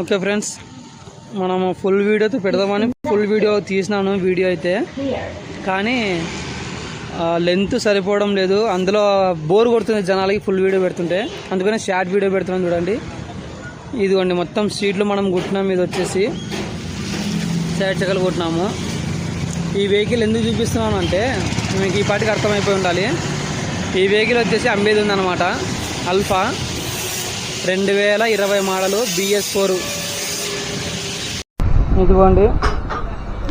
Okay friends మనము full వీడియోతో పెడదామని ఫుల్ వీడియో తీసినాను వీడియో అయితే. కానీ లెంత్ సరిపోవడం లేదు. అందులో బోర్ కొడుతుంది జనాలకి ఫుల్ వీడియో పెడుతుంటే. అందుకనే షార్ట్ వీడియో పెడుతున్నాం చూడండి. ఇదిగోండి మొత్తం సీట్లు మనం కుట్టినాం ఇది వచ్చేసి. సైడ్ చెక్కలు కుట్టినాము. ఈ వెహికల్ ఎందుకు చూపిస్తున్నాను అంటే మీకు ఈ పాటికి అర్థమైపోయి ఉండాలి. ఈ వెహికల్ వచ్చేసి అంబేది ఉందన్నమాట అల్ఫా రెండు వేల ఇరవై మోడలు బిఎస్ ఫోర్. ఇదిగోండి.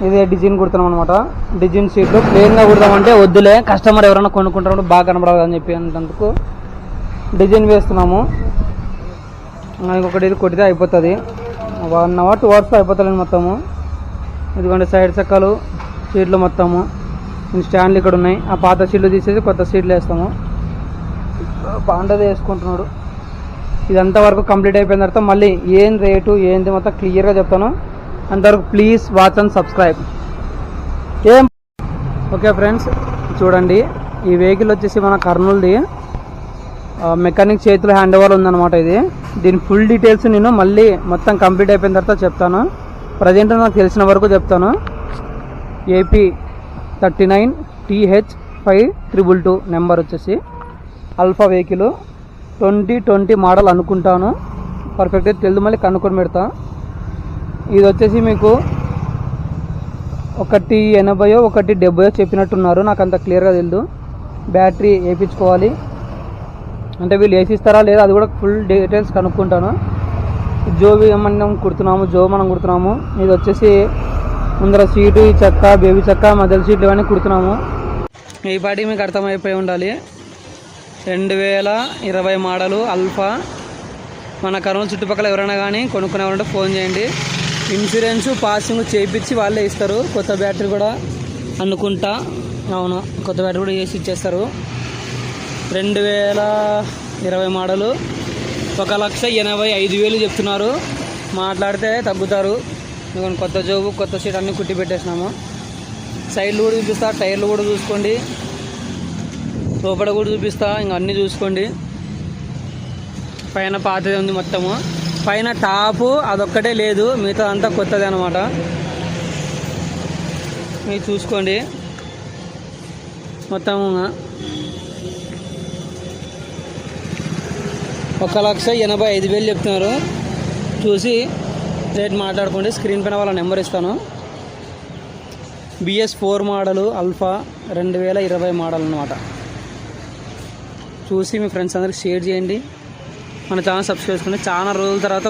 ఇదే డిజైన్ కుడుతున్నాం అనమాట డిజైన్ సీట్లు ప్లెయిన్గా కుడతామంటే వద్దులే. కస్టమర్ ఎవరైనా కొనుక్కుంటారు బాగా కనబడాలి అని చెప్పి అంతందుకు డిజైన్ వేస్తున్నాము. ఇంకొకటి ఇది కొట్టితే అయిపోతుంది. వన్ అవర్ టూ అవర్స్ అయిపోతుంది మొత్తము. ఇదిగోండి సైడ్ చక్రాలు సీట్లు మొత్తము. స్టాండ్లు ఇక్కడ ఉన్నాయి. ఆ పాత సీట్లు తీసేసి కొత్త సీట్లు వేస్తాము. పాండది వేసుకుంటున్నాడు. ఇదంతా వరకు కంప్లీట్ అయిపోయిన తర్వాత మళ్ళీ ఏం రేటు ఏంది మొత్తం క్లియర్గా చెప్తాను. అంతవరకు ప్లీజ్ వాచ్ అండ్ సబ్స్క్రైబ్ ఏం? ఓకే ఫ్రెండ్స్ చూడండి. ఈ వెహికల్ వచ్చేసి మన కర్నూలుది. మెకానిక్ చేతిలో హ్యాండ్ ఓవర్ ఉందన్నమాట ఇది. దీని ఫుల్ డీటెయిల్స్ నేను మళ్ళీ మొత్తం కంప్లీట్ అయిపోయిన తర్వాత చెప్తాను. ప్రజెంట్ నాకు తెలిసిన వరకు చెప్తాను. AP thirty nine TH five triple two number వచ్చేసి. Alpha vehicle twenty twenty model అనుకుంటాను. పర్ఫెక్ట్గా తెలుదు మళ్ళీ కనుక్కొని పెడతా. ఇది వచ్చేసి మీకు ఒకటి ఎనభయో ఒకటి డెబ్బయో చెప్పినట్టున్నారు. నాకు అంత క్లియర్గా తెలియదు బ్యాటరీ వేయించుకోవాలి. అంటే వీళ్ళు వేసిస్తారా లేదా అది కూడా ఫుల్ డీటెయిల్స్ కనుక్కుంటాను. జో మనం కుడుతున్నాము జో మనం కుడుతున్నాము. ఇది వచ్చేసి ముందర సీటు ఈ చెక్క బేబీ చెక్క మధ్యలో సీట్లు ఇవన్నీ కుడుతున్నాము. ఈ పాటి మీకు అర్థమైపోయి ఉండాలి. రెండు వేల ఇరవై మోడలు అల్ఫా. మన కర్నూలు చుట్టుపక్కల ఎవరైనా కానీ కొనుక్కునేవారంటే ఫోన్ చేయండి. ఇన్సూరెన్స్ పాసింగ్ చేయించి వాళ్ళే ఇస్తారు. కొత్త బ్యాటరీ కూడా అనుకుంటా. అవును కొత్త బ్యాటరీ కూడా వేసి ఇచ్చేస్తారు. రెండు వేల ఇరవై మోడలు. ఒక లక్ష ఎనభై ఐదు వేలు చెప్తున్నారు. మాట్లాడితే తగ్గుతారు. కొత్త జోబు కొత్త సీట్ అన్నీ కుట్టి పెట్టేసినాము. సైడ్లు కూడా చూపిస్తా టైర్లు కూడా చూసుకోండి. లోపల కూడా చూపిస్తా. ఇంక అన్నీ చూసుకోండి. పైన పాతది ఉంది మొత్తము. పైన టాపు అదొక్కటే లేదు. మిగతా అంతా కొత్తది అనమాట మీరు చూసుకోండి. మొత్తం ఒక లక్ష ఎనభై ఐదు వేలు చెప్తున్నారు. చూసి రేట్ మాట్లాడుకోండి. స్క్రీన్ పైన వాళ్ళ నెంబర్ ఇస్తాను. బిఎస్ ఫోర్ మోడలు అల్ఫా రెండు వేల ఇరవై మోడల్ అనమాట చూసి మీ ఫ్రెండ్స్ అందరికి షేర్ చేయండి. మన ఛానల్ సబ్స్క్రైబ్ చేసుకోండి చాలా రోజుల తర్వాత